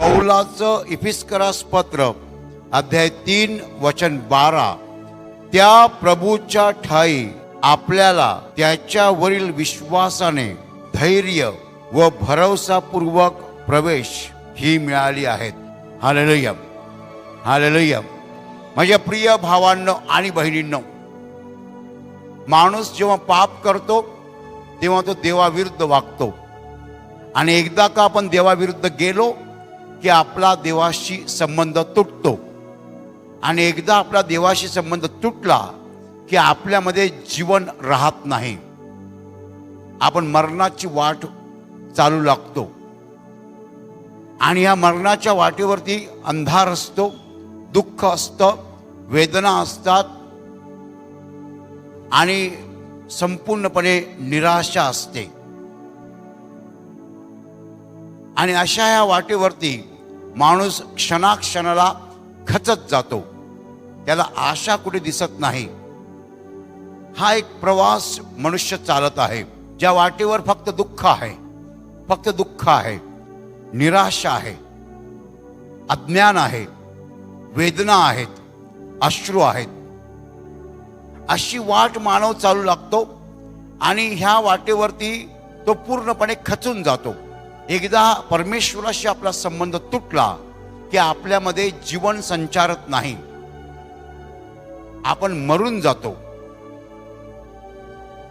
पौलाचं इफिस्करास पत्र अध्याय तीन वचन बारा. त्या प्रभूच्या ठाई आपल्याला त्याच्यावरील विश्वासाने धैर्य व भरवसापूर्वक प्रवेश ही मिळाली आहेत. हालेलयम हालेलयम माझ्या प्रिय भावांनो आणि बहिणींनो माणूस जेव्हा पाप करतो तेव्हा तो देवाविरुद्ध वागतो. आणि एकदा का आपण देवाविरुद्ध गेलो की आपला देवाशी संबंध तुटतो. आणि एकदा आपला देवाशी संबंध तुटला की आपल्यामध्ये जीवन राहत नाही. आपण मरणाची वाट चालू लागतो. आणि या मरणाच्या वाटेवरती अंधार असतो दुःख असतं वेदना असतात. आणि संपूर्णपणे निराशा असते. आणि अशा या वाटेवरती माणूस क्षणाक्षणाला खचत जातो. त्याला आशा कुठे दिसत नाही. हा एक प्रवास मनुष्य चालत आहे. ज्या वाटेवर फक्त दुःख आहे. फक्त दुःख आहे. निराशा आहे. अज्ञान आहे. वेदना आहेत. अश्रू आहेत. अशी वाट मानव चालू लागतो आणि ह्या वाटेवरती तो पूर्णपणे खचून जातो. एकदा परमेश्वराशी आपला संबंध तुटला की आपल्यामध्ये जीवन संचारत नाही. आपण मरून जातो.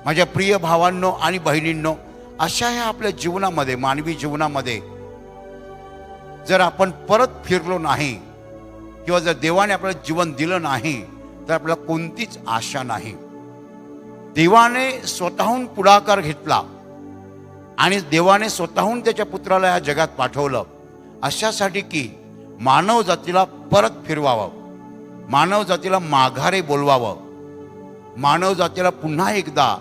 माझ्या प्रिय भावांनो आणि बहिणींनो अशा ह्या आपल्या जीवनामध्ये मानवी जीवनामध्ये जर आपण परत फिरलो नाही किंवा जर देवाने आपल्याला जीवन दिलं नाही तर आपल्याला कोणतीच आशा नाही. देवाने स्वतःहून पुढाकार घेतला. आणि देवाने स्वतःहून त्याच्या पुत्राला या जगात पाठवलं. अशासाठी की मानव जातीला परत फिरवावं. मानव जातीला माघारे बोलवावं. मानव जातीला पुन्हा एकदा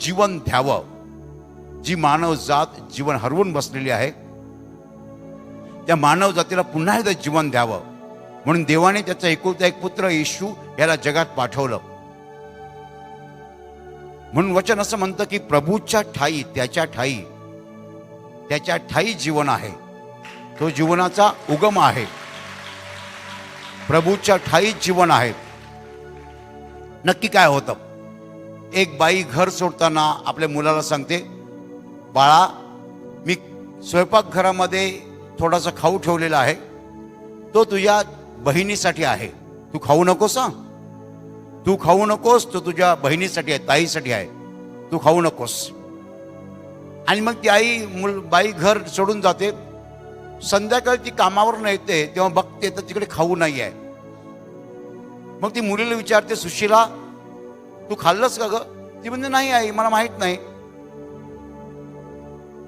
जीवन द्यावं. जी मानव जात जीवन हरवून बसलेली आहे त्या मानव जातीला पुन्हा एकदा जीवन द्यावं. म्हणून देवाने त्याचा एकुलता एक पुत्र येशू याला जगात पाठवलं. म्हणून वचन असं म्हणतं की प्रभूच्या ठाई त्याच्या ठाई त्याच्या ठाई जीवन आहे. तो जीवनाचा उगम आहे. प्रभूच्या ठाई जीवन आहे. नक्की काय होतं? एक बाई घर सोडताना आपल्या मुलाला सांगते बाळा मी स्वयंपाकघरामध्ये थोडासा खाऊ ठेवलेला आहे. तो तुझ्या बहिणीसाठी आहे. तू खाऊ नकोस तू खाऊ नकोस तो तुझ्या बहिणीसाठी आहे ताईसाठी आहे. तू खाऊ नकोस. आणि मग ती आई मुल बाई घर सोडून जाते. संध्याकाळी ती कामावरून येते तेव्हा बघते तर तिकडे खाऊ नाही आहे. मग ती मुलीला विचारते सुशीला तू खाल्लंस का ग? ती म्हणजे नाही आई मला माहीत नाही.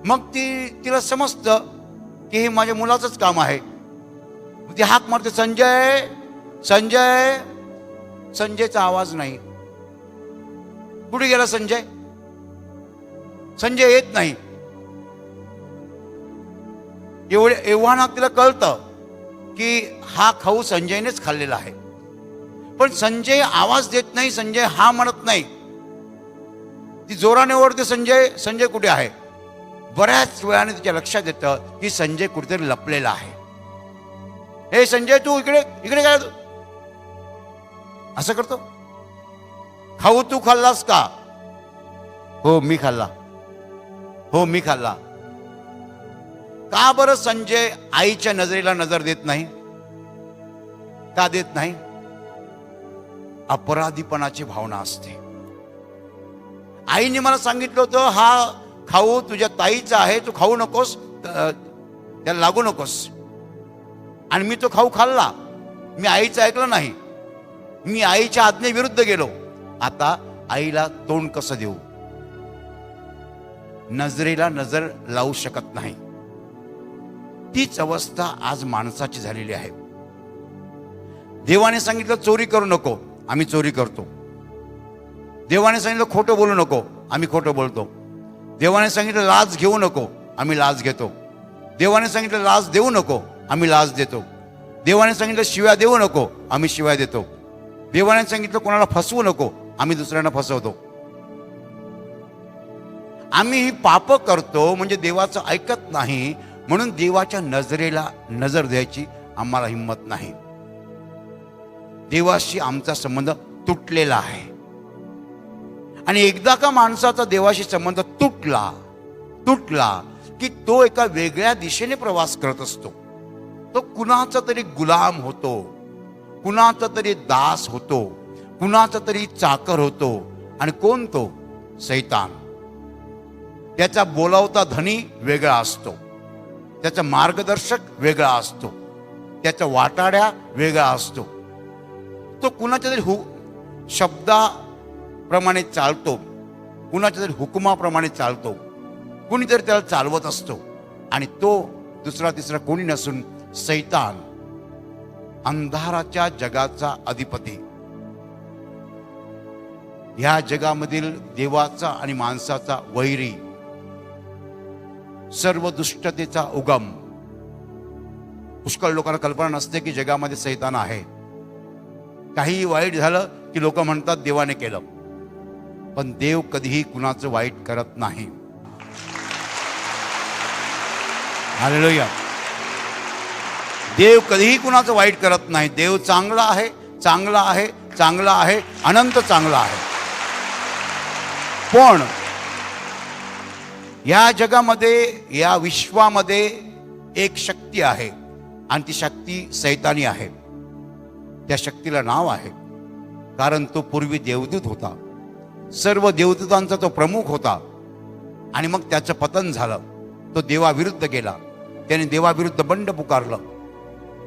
मग ती तिला समजतं की हे माझ्या मुलाचंच काम आहे. ती हाक मारते संजय संजय. संजयचा आवाज नाही. कुठे गेला संजय? संजय येत नाही. एवढे एव्हाना तिला कळतं की हा खाऊ संजयनेच खाल्लेला आहे. पण संजय आवाज देत नाही संजय हा म्हणत नाही. ती जोराने ओरते संजय संजय कुठे आहे? बऱ्याच वेळाने तिच्या लक्षात येतं की संजय कुठेतरी लपलेला आहे. हे संजय तू इकडे इकडे काय असं करतो? खाऊ तू खाल्लास का? हो मी खाल्ला. हो मी खाल्ला. का बरं संजय आईच्या नजरेला नजर देत नाही? का देत नाही? अपराधीपणाची भावना असते. आईने मला सांगितलं होतं हा खाऊ तुझ्या ताईचा आहे तू खाऊ नकोस त्याला लागू नकोस. आणि मी तो खाऊ खाल्ला. मी आईचं ऐकलं नाही. मी आईच्या आज्ञेविरुद्ध गेलो. आता आईला तोंड कसं देऊ? नजरेला नजर लावू शकत नाही. तीच अवस्था आज माणसाची झालेली आहे. देवाने सांगितलं चोरी करू नको आम्ही चोरी करतो. देवाने सांगितलं खोटं बोलू नको आम्ही खोटं बोलतो. देवाने सांगितलं लाज घेऊ नको आम्ही लाज घेतो. देवाने सांगितलं लाज देऊ नको आम्ही लाज देतो. देवाने सांगितलं शिव्या देऊ नको आम्ही शिव्या देतो. देवाने सांगितलं कोणाला फसवू नको आम्ही दुसऱ्यांना फसवतो. आम्ही ही पाप करतो म्हणजे देवाचं ऐकत नाही म्हणून देवाच्या नजरेला नजर द्यायची आम्हाला हिंमत नाही. देवाशी आमचा संबंध तुटलेला आहे. आणि एकदा का माणसाचा देवाशी संबंध तुटला तुटला की तो एका वेगळ्या दिशेने प्रवास करत असतो. तो कुणाचा तरी गुलाम होतो कुणाचा तरी दास होतो कुणाचा तरी चाकर होतो. आणि कोण तो? सैतान. त्याचा बोलावता धनी वेगळा असतो. त्याचा मार्गदर्शक वेगळा असतो. त्याचा वाटाड्या वेगळा असतो. तो कुणाच्या तरी हु शब्दाप्रमाणे चालतो. कुणाच्या तरी हुकुमाप्रमाणे चालतो. कुणीतरी त्याला चालवत असतो. आणि तो दुसरा तिसरा कोणी नसून सैतान अंधाराच्या जगाचा अधिपती. ह्या जगामधील देवाचा आणि माणसाचा वैरी सर्व दुष्टतेचा उगम. पुष्कळ लोकांना कल्पना नसते की जगामध्ये सैतान आहे. काही वाईट झालं की लोक म्हणतात देवाने केलं. पण देव कधीही कुणाचं वाईट करत नाही. हालेलुया देव कधीही कुणाचं वाईट करत नाही. देव चांगला आहे चांगला आहे चांगला आहे अनंत चांगला आहे. पण या जगामध्ये या विश्वामध्ये एक शक्ती आहे आणि ती शक्ती सैतानी आहे. त्या शक्तीला नाव आहे. कारण तो पूर्वी देवदूत होता. सर्व देवदूतांचा तो प्रमुख होता. आणि मग त्याचं पतन झालं. तो देवाविरुद्ध गेला. त्याने देवाविरुद्ध बंड पुकारलं.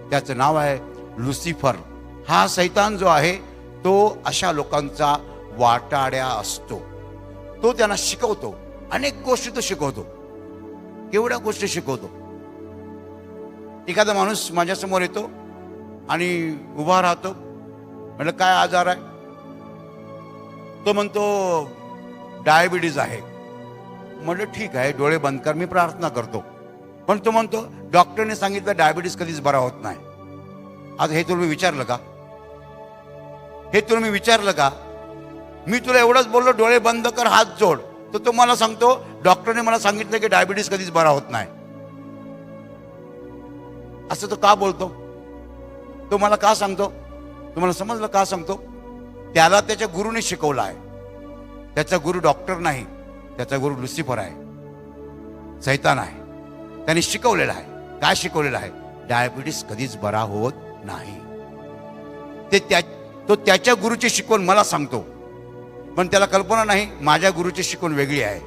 त्याचं नाव आहे लुसिफर. हा सैतान जो आहे तो अशा लोकांचा वाटाड्या असतो. तो त्यांना शिकवतो. अनेक गोष्टी तो शिकवतो. केवढ्या गोष्टी शिकवतो. एखादा माणूस माझ्यासमोर येतो आणि उभा राहतो. म्हटलं काय आजार आहे? तो म्हणतो डायबिटीज आहे. म्हटलं ठीक आहे डोळे बंद कर मी प्रार्थना करतो. पण तो म्हणतो डॉक्टरने सांगितलं डायबिटीज कधीच बरा होत नाही. आज हे तुम्ही विचारलं का? हे तुम्ही विचारलं का? मी तुला एवढंच बोललो डोळे बंद कर हात जोड. तर तो मला सांगतो डॉक्टरने मला सांगितलं की डायबिटीस कधीच बरा होत नाही. असं तो का बोलतो? तो मला का सांगतो? तुम्हाला समजलं का सांगतो? त्याला त्याच्या गुरुने शिकवलं आहे. त्याचा गुरु डॉक्टर नाही त्याचा गुरु लुसिफर आहे. सैतान आहे. त्याने शिकवलेलं आहे. काय शिकवलेलं आहे? डायबिटीस कधीच बरा होत नाही. ते त्या तो त्याच्या गुरुची शिकवण मला सांगतो. पण त्याला कल्पना नाही माझ्या गुरुची शिकवण वेगळी आहे.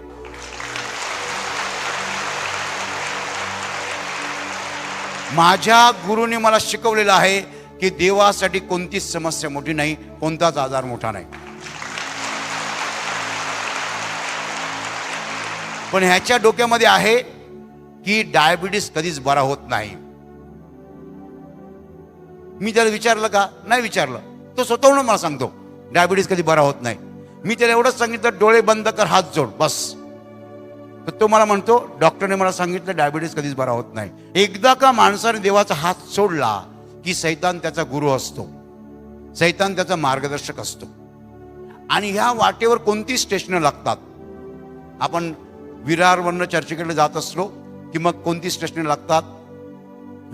माझ्या गुरुने मला शिकवलेलं आहे की देवासाठी कोणतीच समस्या मोठी नाही कोणताच आजार मोठा नाही. पण ह्याच्या डोक्यामध्ये आहे की डायबिटीस कधीच बरा होत नाही. मी त्याला विचारलं का? नाही विचारलं. तो स्वतःहून मला सांगतो डायबिटीस कधी बरा होत नाही. मी त्याला एवढंच सांगितलं डोळे बंद कर हात जोड बस. तर तो मला म्हणतो डॉक्टरने मला सांगितलं डायबिटीस कधीच बरा होत नाही. एकदा का माणसाने देवाचा हात सोडला की सैतान त्याचा गुरु असतो. सैतान त्याचा मार्गदर्शक असतो. आणि ह्या वाटेवर कोणती स्टेशनं लागतात? आपण विरारवरनं चर्चेकडे जात असलो की मग कोणती स्टेशनं लागतात?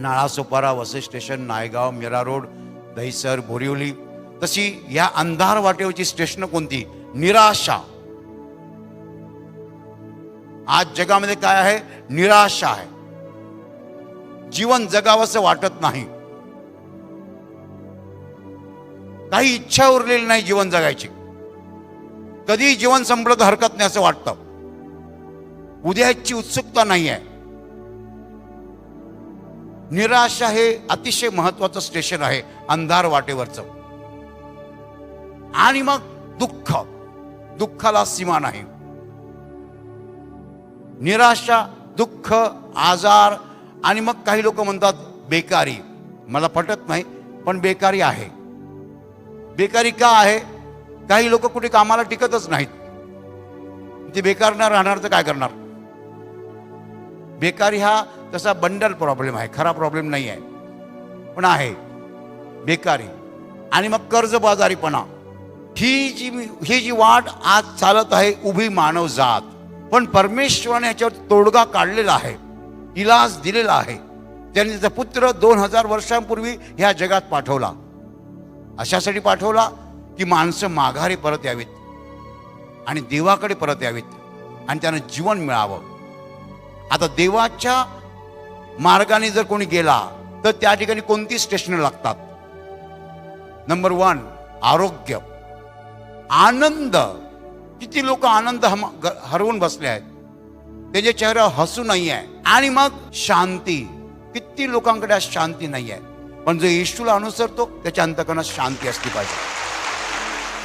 नाळासोपारा वसे वसई स्टेशन नायगाव मिरा रोड दहिसर बोरिवली. तशी या अंधार वाटेवरची स्टेशनं कोणती? निराशा। आज जगामध्ये काय आहे? निराशा आहे. जीवन जगावंसं वाटत नाही. काही इच्छा उरलेली नाही जीवन जगायची. कधी जीवन संपलं तर हरकत नाही असं वाटतं. उद्याची उत्सुकता नाही आहे. निराशा हे अतिशय महत्वाचं स्टेशन आहे अंधार वाटेवरचं. आणि मग दुःख. दुःखाला सीमा नाही. निराशा दुःख आजार आणि मग काही लोक म्हणतात बेकारी. मला पटत नाही पण बेकारी आहे. बेकारी का आहे? काही लोक कुठे कामाला टिकतच नाहीत. ते बेकार न राहणार तर काय करणार? बेकारी हा तसा बंडल प्रॉब्लेम आहे खरा प्रॉब्लेम नाही आहे पण आहे. बेकारी. आणि मग कर्जबाजारीपणा. ही जी ही जी वाट आज चालत आहे उभी मानव जात. पण परमेश्वराने याच्यावर तोडगा काढलेला आहे इलाज दिलेला आहे. त्याने त्याचा पुत्र दोन हजार वर्षांपूर्वी ह्या जगात पाठवला. अशासाठी पाठवला की माणसं माघारी परत यावीत आणि देवाकडे परत यावीत आणि त्यांना जीवन मिळावं. आता देवाच्या मार्गाने जर कोणी गेला तर त्या ठिकाणी कोणती स्टेशन लागतात? नंबर वन आरोग्य. आनंद. किती लोक आनंद हम ग- हरवून बसले आहेत. त्याच्या चेहऱ्यावर हसू नाही आहे. आणि मग शांती. किती लोकांकडे आज शांती नाही आहे. पण जो येशूला अनुसरतो त्याच्या अंतकरणात शांती असली पाहिजे.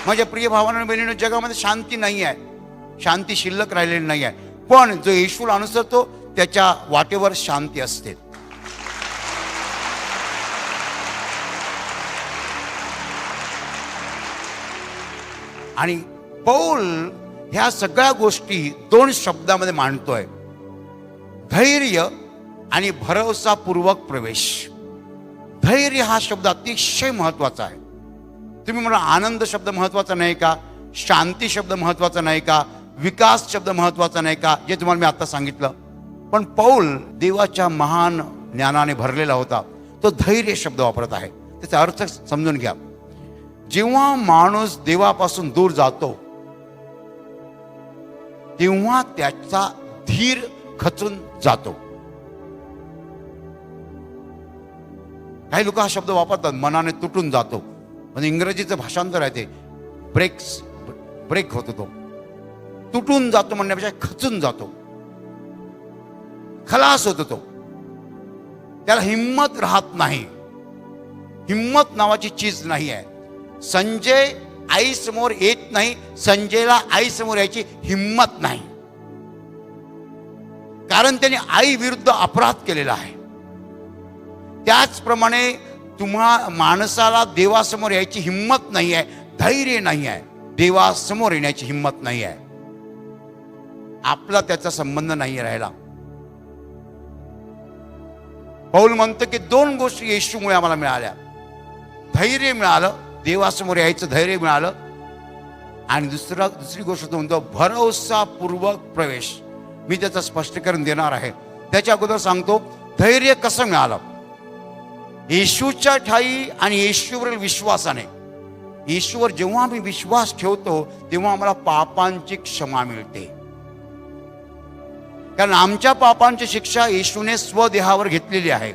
माझ्या प्रिय भावांना बहिणीनं जगामध्ये शांती नाही आहे. शांती शिल्लक राहिलेली नाही आहे. पण जो येशूला अनुसरतो त्याच्या वाटेवर शांती असते. आणि पौल ह्या सगळ्या गोष्टी दोन शब्दामध्ये मांडतोय. धैर्य आणि भरवसापूर्वक प्रवेश. धैर्य हा शब्द अतिशय महत्त्वाचा आहे. तुम्ही म्हणा आनंद शब्द महत्त्वाचा नाही का? शांती शब्द महत्त्वाचा नाही का? विकास शब्द महत्त्वाचा नाही का? जे तुम्हाला मी आता सांगितलं. पण पौल देवाच्या महान ज्ञानाने भरलेला होता. तो धैर्य शब्द वापरत आहे. त्याचा अर्थ समजून घ्या. जेव्हा माणूस देवापासून दूर जातो तेव्हा त्याचा धीर खचून जातो. काही लोक हा शब्द वापरतात मनाने तुटून जातो. पण इंग्रजीचं भाषांतर आहे ते. ब्रेक्स ब्रेक होतो तो. तुटून जातो म्हणण्यापेक्षा खचून जातो. खलास होतो तो. त्याला हिंमत राहत नाही. हिंमत नावाची चीज नाही आहे. संजय आई समोर येत नाही संजयला आई समोर यायची हिंमत नाही. कारण त्याने आई विरुद्ध अपराध केलेला आहे. त्याचप्रमाणे तुम्हा माणसाला देवासमोर यायची हिंमत नाही आहे धैर्य नाही आहे देवासमोर येण्याची हिंमत नाही आहे. आपला त्याचा संबंध नाही राहिला. पौल म्हणतो की दोन गोष्टी येशूमुळे आम्हाला मिळाल्या. धैर्य मिळालं देवासमोर यायचं धैर्य मिळालं. आणि दुसरा दुसरी गोष्ट तो म्हणतो भरवसापूर्वक प्रवेश. मी त्याचं स्पष्टीकरण देणार आहे. त्याच्या अगोदर सांगतो धैर्य कसं मिळालं? येशूच्या ठाई आणि येशूवरील विश्वासाने. येशूवर जेव्हा आम्ही विश्वास ठेवतो तेव्हा आम्हाला पापांची क्षमा मिळते. कारण आमच्या पापांची शिक्षा येशूने स्वदेहावर घेतलेली आहे.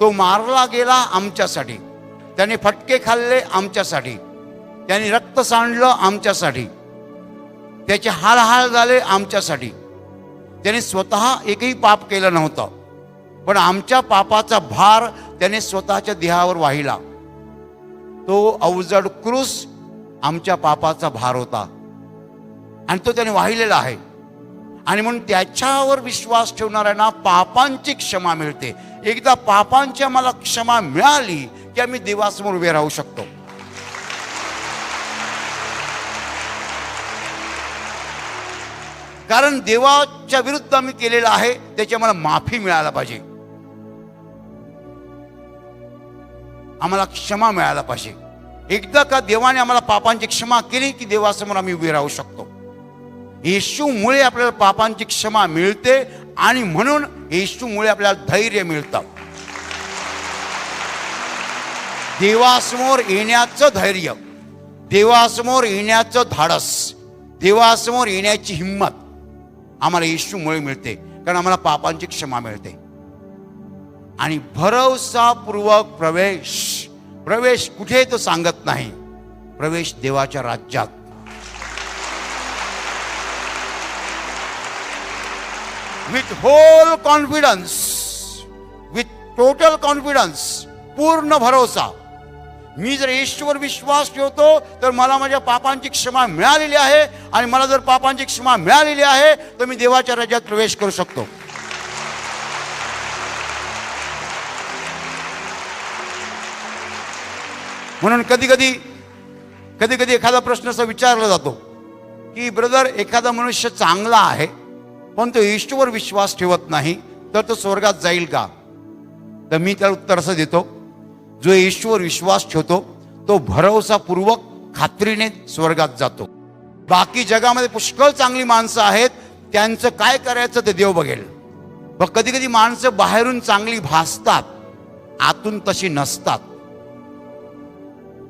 तो मारला गेला आमच्यासाठी. त्याने फटके खाल्ले आमच्यासाठी. त्याने रक्त सांडलं आमच्यासाठी. त्याचे हाल झाले आमच्यासाठी. त्याने स्वतः एकही पाप केलं नव्हतं. पण आमच्या पापाचा भार त्याने स्वतःच्या देहावर वाहिला. तो अवजड क्रूस आमच्या पापाचा भार होता. आणि तो त्याने वाहिलेला आहे. आणि म्हणून त्याच्यावर विश्वास ठेवणाऱ्यांना पापांची क्षमा मिळते. एकदा पापांची आम्हाला क्षमा मिळाली की आम्ही देवासमोर उभे राहू शकतो. कारण देवाच्या विरुद्ध आम्ही केलेलं आहे त्याची आम्हाला माफी मिळायला पाहिजे. आम्हाला क्षमा मिळायला पाहिजे. एकदा का देवाने आम्हाला पापांची क्षमा केली की देवासमोर आम्ही उभे राहू शकतो. येशूमुळे आपल्याला पापांची क्षमा मिळते आणि म्हणून येशूमुळे आपल्याला धैर्य मिळतं. देवासमोर येण्याचं धैर्य देवासमोर येण्याचं धाडस देवासमोर येण्याची हिंमत आम्हाला येशूमुळे मिळते कारण आम्हाला पापांची क्षमा मिळते. आणि भरवसापूर्वक प्रवेश प्रवेश कुठे तो सांगत नाही. प्रवेश देवाच्या राज्यात. With whole confidence with total confidence पूर्ण भरोसा. मी जर येशूवर विश्वास ठेवतो तर मला माझ्या पापांची क्षमा मिळालेली आहे आणि मला जर पापांची क्षमा मिळालेली आहे तर मी देवाच्या राज्यात प्रवेश करू शकतो. म्हणून कधी कधी कधी कधी एखादा प्रश्न असा विचारला जातो की ब्रदर एखादा मनुष्य चांगला आहे पण तो ईश्वर विश्वास ठेवत नाही तर तो स्वर्गात जाईल का? तर मी त्याला उत्तर असं देतो जो ईश्वर विश्वास ठेवतो तो भरवसापूर्वक खात्रीने स्वर्गात जातो. बाकी जगामध्ये पुष्कळ चांगली माणसं आहेत त्यांचं काय करायचं ते देव बघेल. मग कधी कधी माणसं बाहेरून चांगली भासतात आतून तशी नसतात.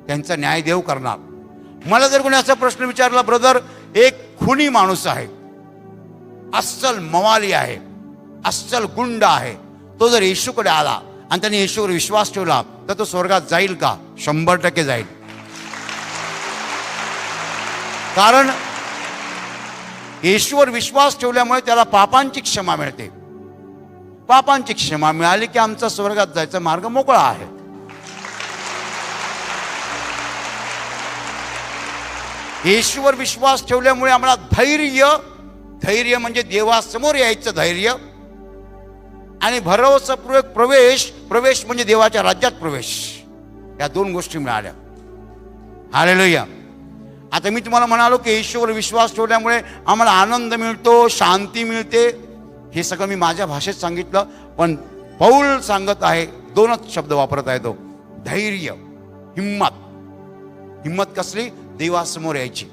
त्यांचा न्याय देव करणार. मला जर कोणी असा प्रश्न विचारला ब्रदर एक खुनी माणूस आहे. अस्सल मवाली आहे अस्सल गुंड आहे. तो जर येशूकडे आला आणि त्याने येशूवर विश्वास ठेवला तर तो स्वर्गात जाईल का? शंभर टक्के जाईल. कारण येशूवर विश्वास ठेवल्यामुळे त्याला पापांची क्षमा मिळते. पापांची क्षमा मिळाली की आमचा स्वर्गात जायचा मार्ग मोकळा आहे. येशूवर विश्वास ठेवल्यामुळे आम्हाला धैर्य धैर्य म्हणजे देवासमोर यायचं धैर्य. आणि भरवसापूर्वक प्रवेश प्रवेश म्हणजे देवाच्या राज्यात प्रवेश. या दोन गोष्टी मिळाल्या. हालेलुया आता मी तुम्हाला म्हणालो की येशूवर विश्वास ठेवल्यामुळे आम्हाला आनंद मिळतो शांती मिळते. हे सगळं मी माझ्या भाषेत सांगितलं पण पौल सांगत आहे दोनच शब्द वापरत आहे तो. धैर्य हिम्मत. हिम्मत कसली? देवासमोर यायची.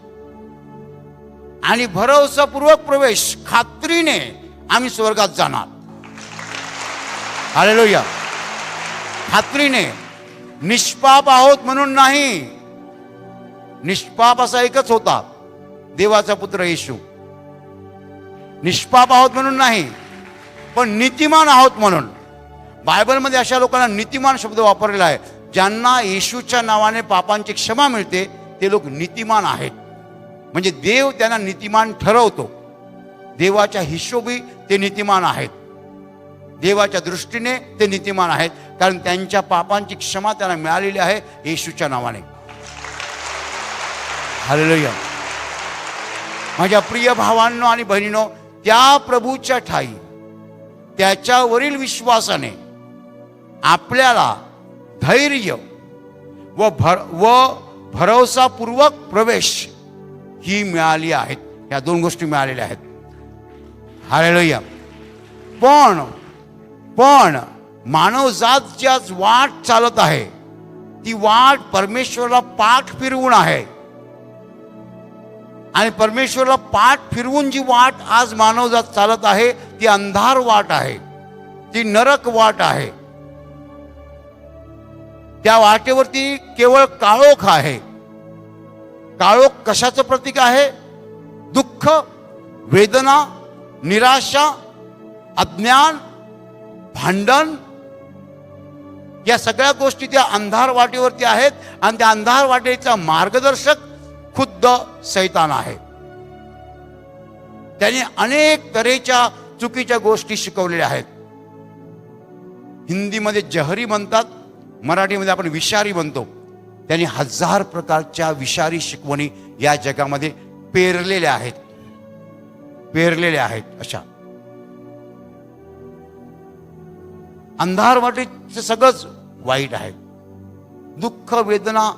आणि भरवसापूर्वक प्रवेश खात्रीने आम्ही स्वर्गात जाणार. हालेलुया. खात्रीने निष्पाप आहोत म्हणून नाही. निष्पाप असा एकच होता देवाचा पुत्र येशू. निष्पाप आहोत म्हणून नाही पण नीतिमान आहोत म्हणून. बायबलमध्ये अशा लोकांना नीतिमान शब्द वापरलेला आहे ज्यांना येशूच्या नावाने पापांची क्षमा मिळते ते लोक नीतिमान आहेत. म्हणजे देव त्यांना नीतिमान ठरवतो. देवाच्या हिशोबी ते नीतिमान आहेत. देवाच्या दृष्टीने ते नीतिमान आहेत. कारण त्यांच्या पापांची क्षमा त्यांना मिळालेली आहे येशूच्या नावाने. हालेलुया माझ्या प्रिय भावांनो आणि बहिणीनो त्या प्रभूच्या ठाई त्याच्यावरील विश्वासाने आपल्याला धैर्य व भर व भरवसापूर्वक प्रवेश ही मिळाली आहेत. या दोन गोष्टी मिळालेल्या आहेत. हालेलुया पण पण मानवजात ज्या वाट चालत आहे. ती वाट परमेश्वरला पाठ फिरवून आहे. आणि परमेश्वरला पाठ फिरवून जी वाट आज मानवजात चालत आहे ती अंधार वाट आहे. ती नरक वाट आहे. त्या वाटेवरती केवळ काळोख आहे. काळोख कशाचं प्रतीक आहे? दुःख वेदना निराशा अज्ञान भांडण? या सगळ्या गोष्टी त्या अंधार वाटेवरती आहेत आणि त्या अंधार वाटेचा मार्गदर्शक खुद्द सैतान आहे. त्याने अनेक तऱ्हेच्या चुकीच्या गोष्टी शिकवलेल्या आहेत. हिंदीमध्ये जहरी म्हणतात मराठीमध्ये आपण विषारी म्हणतो. त्यांनी हजार प्रकारच्या विषारी शिकवणी या जगामध्ये पेरलेल्या आहेत. पेरलेल्या आहेत अशा. अंधार वाटेचं सगळंच वाईट आहे. दुःख वेदना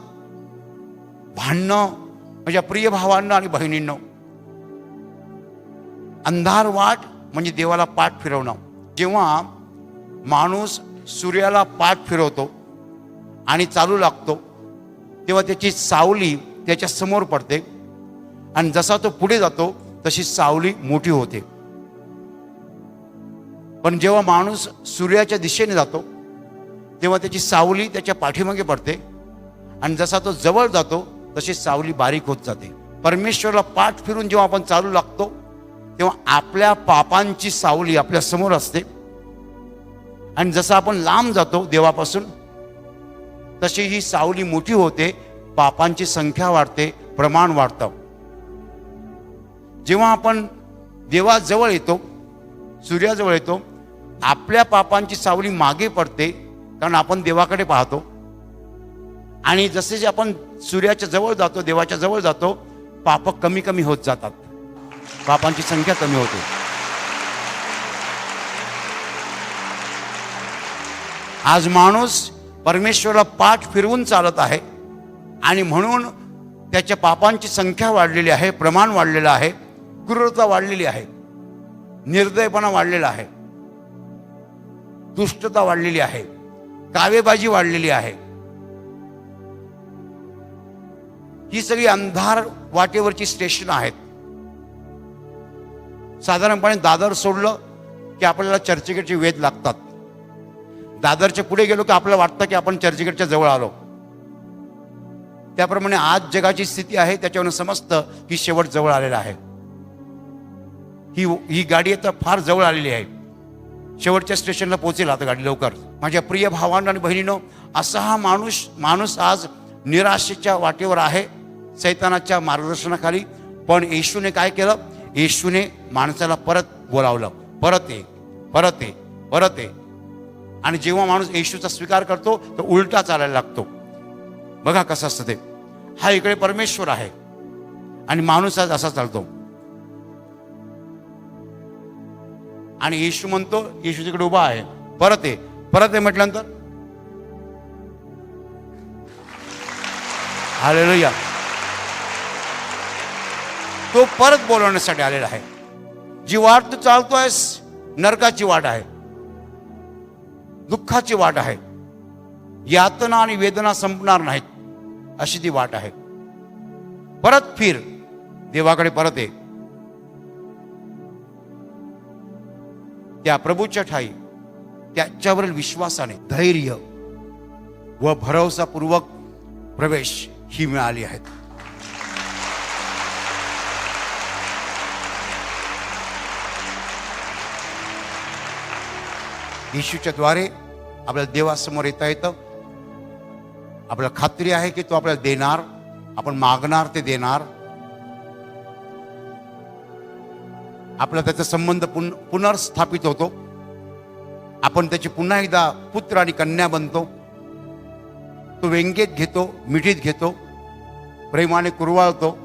भांडणं माझ्या प्रिय भावांना आणि बहिणींना. अंधार वाट म्हणजे देवाला पाठ फिरवणं. जेव्हा माणूस सूर्याला पाठ फिरवतो आणि चालू लागतो तेव्हा त्याची सावली त्याच्यासमोर पडते. आणि जसा तो पुढे जातो तशी सावली मोठी होते. पण जेव्हा माणूस सूर्याच्या दिशेने जातो तेव्हा त्याची सावली त्याच्या पाठीमागे पडते. आणि जसा तो जवळ जातो तशी सावली बारीक होत जाते. परमेश्वरला पाठ फिरून जेव्हा आपण चालू लागतो तेव्हा आपल्या पापांची सावली आपल्यासमोर असते. आणि जसं आपण लांब जातो देवापासून तशी ही सावली मोठी होते पापांची संख्या वाढते प्रमाण वाढतं. जेव्हा आपण देवाजवळ येतो सूर्याजवळ येतो आपल्या पापांची सावली मागे पडते कारण आपण देवाकडे पाहतो. आणि जसे जे आपण सूर्याच्या जवळ जातो देवाच्या जवळ जातो पाप कमी कमी होत जातात. पापांची संख्या कमी होते. आज माणूस परमेश्वराला पाठ फिरवून चालत आहे. आणि म्हणून त्याच्या पापांची संख्या वाढलेली आहे प्रमाण वाढलेलं आहे क्रूरता वाढलेली आहे निर्दयपणा वाढलेला आहे दुष्टता वाढलेली आहे कावेबाजी वाढलेली आहे. ही सगळी अंधार वाटेवरची स्टेशन आहेत. साधारणपणे दादर सोडलं की आपल्याला चर्चगेटचे वेध लागतात. दादरच्या पुढे गेलो की आपल्याला वाटतं की आपण चर्चगेटच्या जवळ आलो. त्याप्रमाणे आज जगाची स्थिती आहे त्याच्यावरून समजतं की शेवट जवळ आलेला आहे. ही ही गाडी आता फार जवळ आलेली आहे. शेवटच्या स्टेशनला पोहोचेल आता गाडी लवकर. माझ्या प्रिय भावांना आणि बहिणीनो असा हा माणूस माणूस आज निराशेच्या वाटेवर आहे सैतानाच्या मार्गदर्शनाखाली. पण येशूने काय केलं? येशूने माणसाला परत बोलावलं. परत ये परत ये परत ये. आणि जेव्हा माणूस येशूचा स्वीकार करतो तर उलटा चालायला लागतो. बघा कसं असतं ते. हा इकडे परमेश्वर आहे. आणि माणूस आज असा चालतो. आणि येशू म्हणतो येशू तिकडे उभा आहे. परत आहे परत आहे म्हटल्यानंतर? हालेलुया. तो परत बोलवण्यासाठी आलेला आहे. जी वाट तू चालतोयस नरकाची वाट आहे. दुःखाची वाट आहे. यातना आणि वेदना संपणार नाहीत अशी ती वाट आहे. परत फिर देवाकडे परत ये. त्या प्रभूच्या ठाई त्याच्यावरील विश्वासाने धैर्य व भरवसापूर्वक प्रवेश ही मिळाली आहेत. येशूच्या द्वारे आपल्याला देवासमोर येता येतं. आपल्याला खात्री आहे की तो आपल्याला देणार आपण मागणार ते देणार. आपला त्याचा संबंध पुन पुनर्स्थापित होतो. आपण त्याची पुन्हा एकदा पुत्र आणि कन्या बनतो. तो व्यंगेत घेतो मिठीत घेतो प्रेमाने कुरवाळतो.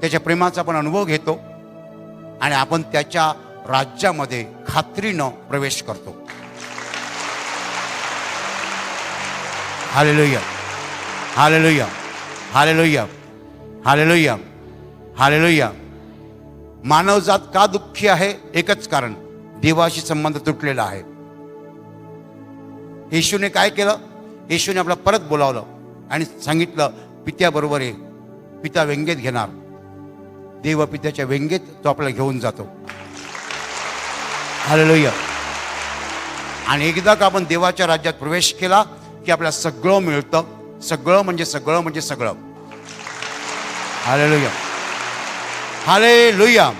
त्याच्या प्रेमाचा आपण अनुभव घेतो. आणि आपण त्याच्या राज्यामध्ये खात्रीनं प्रवेश करतो. Hallelujah. Hallelujah. Hallelujah. Hallelujah. Hallelujah. मानवजात का दुःखी आहे? एकच कारण. देवाशी संबंध तुटलेला आहे. येशूने काय केलं? येशूने आपला परत बोलावलं आणि सांगितलं पित्याबरोबर आहे पिता व्यंगेत घेणार. देव पित्याच्या व्यंगेत तो आपल्याला घेऊन जातो. हालेलुया. आणि एकदा का आपण देवाच्या राज्यात प्रवेश केला की आपल्याला सगळं मिळतं. सगळं म्हणजे सगळं म्हणजे सगळं. हालेलुया. हालेलुया.